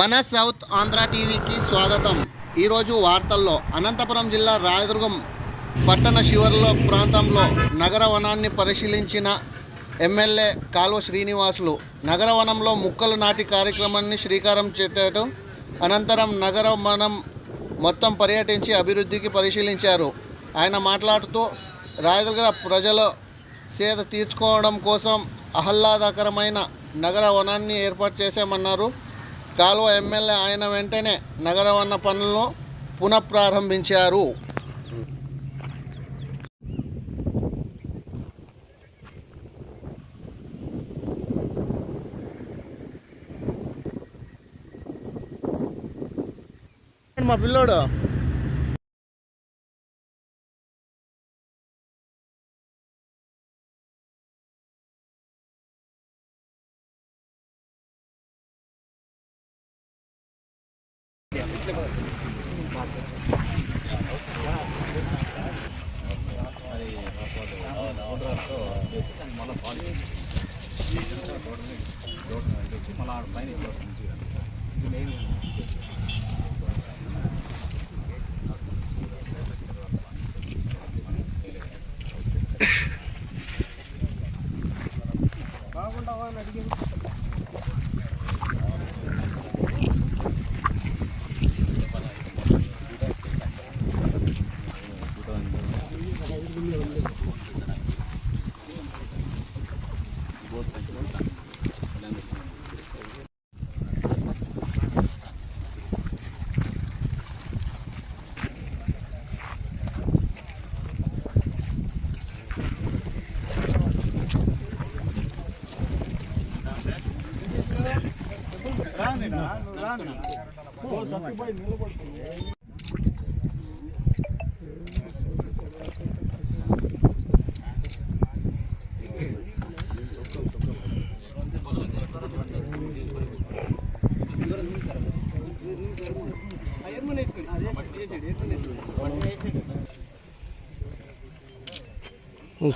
మన సౌత్ ఆంధ్ర టీవీకి స్వాగతం. ఈరోజు వార్తల్లో అనంతపురం జిల్లా రాయదుర్గం పట్టణ శివర్లో ప్రాంతంలో నగర వనాన్ని పరిశీలించిన ఎమ్మెల్యే కాల్వ శ్రీనివాసులు నగర వనంలో ముక్కలు నాటి కార్యక్రమాన్ని శ్రీకారం చుట్టారు అనంతరం నగర వనం మొత్తం పర్యటించి అభివృద్ధికి పరిశీలించారు. ఆయన మాట్లాడుతూ రాయదుర్గ ప్రజల సేద తీర్చుకోవడం కోసం ఆహ్లాదకరమైన నగర వనాన్ని ఏర్పాటు చేశామన్నారు. కాలువ ఎమ్మెల్యే ఆయన వెంటనే నగర పనులను పునఃప్రారంభించారు. మా పిల్లోడు. మళ్ళీ బాడీ రోడ్డు రోడ్డు వచ్చి మళ్ళీ ఆడ పైన ఇది మెయిన్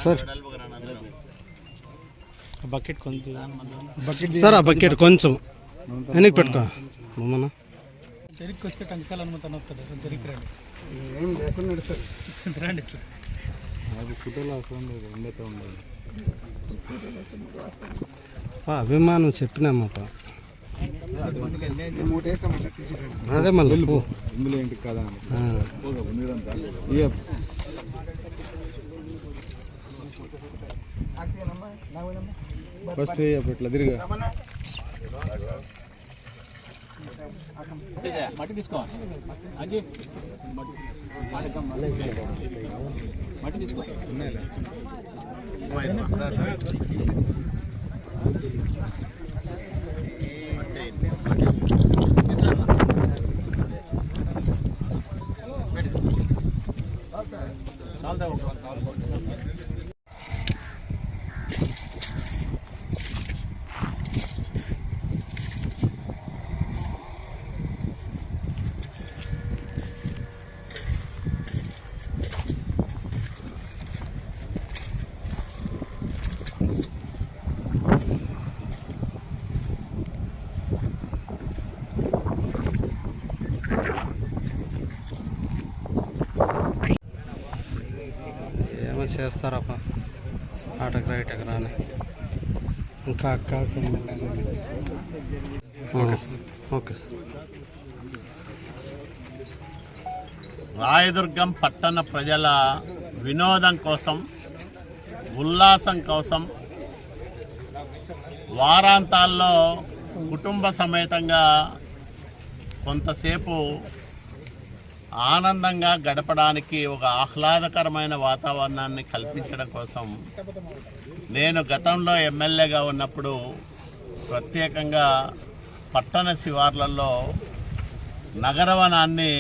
సార్. బకెట్ కొంచెం బకెట్ సార్ ఆ బకెట్ కొంచెం. వెనక్కి పెట్టుకో. మమ్మల్ని. తెరికి వస్తే టంకాలు అనుమతి రండి. ఏం రండి ఇట్లా. అభిమానం చెప్పినామప్ప అదే మళ్ళీ పో. ఇందులో ఏంటి కదా ఆ. ఫస్ట్ ఇట్లా తిరిగా. మట్టి తీసుకోవాలి అజీ మట్టి తీసుకోవాలి ఏమో చేస్తారప్ప ఆటకు రైటకు రాని. ఇంకా అక్క ఓకే ఓకే సార్. రాయదుర్గం పట్టణ ప్రజల వినోదం కోసం ఉల్లాసం కోసం వారాంతాల్లో కుటుంబ సమేతంగా కొంతసేపు ఆనందంగా గడపడానికి ఒక ఆహ్లాదకరమైన వాతావరణాన్ని కల్పించడం కోసం నేను గతంలో ఎమ్మెల్యేగా ఉన్నప్పుడు ప్రత్యేకంగా పట్టణ శివార్లలో నగరవనాన్ని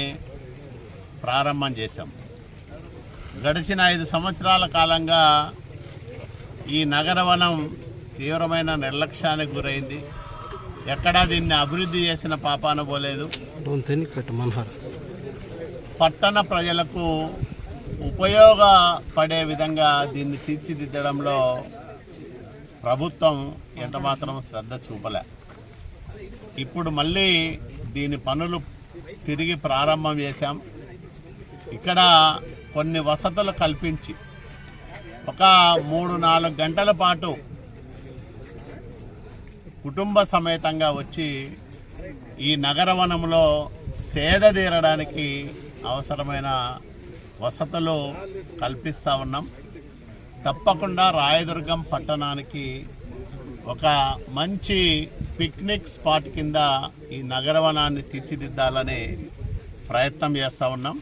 ప్రారంభం చేశాం. గడిచిన ఐదు సంవత్సరాల కాలంగా ఈ నగరవనం తీవ్రమైన నిర్లక్ష్యానికి గురైంది. ఎక్కడా దీన్ని అభివృద్ధి చేసిన పాపాన పోలేదు. పట్టణ ప్రజలకు ఉపయోగపడే విధంగా దీన్ని తీర్చిదిద్దడంలో ప్రభుత్వం ఎంతమాత్రం శ్రద్ధ చూపలే. ఇప్పుడు మళ్ళీ దీని పనులు తిరిగి ప్రారంభం చేశాం. ఇక్కడ కొన్ని వసతులు కల్పించి ఒక మూడు నాలుగు గంటల పాటు కుటుంబ సమేతంగా వచ్చి ఈ నగరవనంలో సేద తీరడానికి అవసరమైన వసతులు కల్పిస్తూ ఉన్నాం. తప్పకుండా రాయదుర్గం పట్టణానికి ఒక మంచి పిక్నిక్ స్పాట్ కింద ఈ నగరవనాన్ని తీర్చిదిద్దాలని ప్రయత్నం చేస్తూ ఉన్నాం.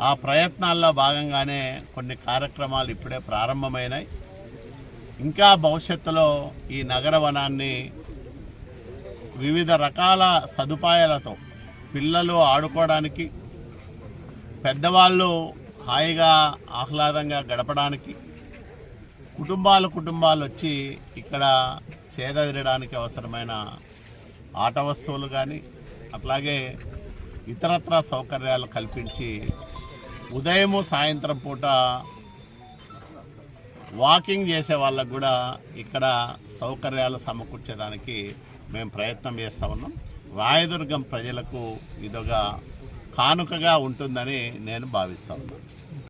ఆ ప్రయత్నాల్లో భాగంగానే కొన్ని కార్యక్రమాలు ఇప్పుడే ప్రారంభమైనాయి. ఇంకా భవిష్యత్తులో ఈ నగరవనాన్ని వివిధ రకాల సదుపాయాలతో పిల్లలు ఆడుకోవడానికి పెద్దవాళ్ళు హాయిగా ఆహ్లాదంగా గడపడానికి కుటుంబాలు కుటుంబాలు వచ్చి ఇక్కడ సేద తీరడానికి అవసరమైన ఆట వస్తువులు కానీ అట్లాగే ఇతరత్ర సౌకర్యాలు కల్పించి ఉదయము సాయంత్రం పూట వాకింగ్ చేసే వాళ్ళకు కూడా ఇక్కడ సౌకర్యాలు సమకూర్చేదానికి మేము ప్రయత్నం చేస్తూ ఉన్నాం. రాయదుర్గం ప్రజలకు ఇదొక కానుకగా ఉంటుందని నేను భావిస్తాను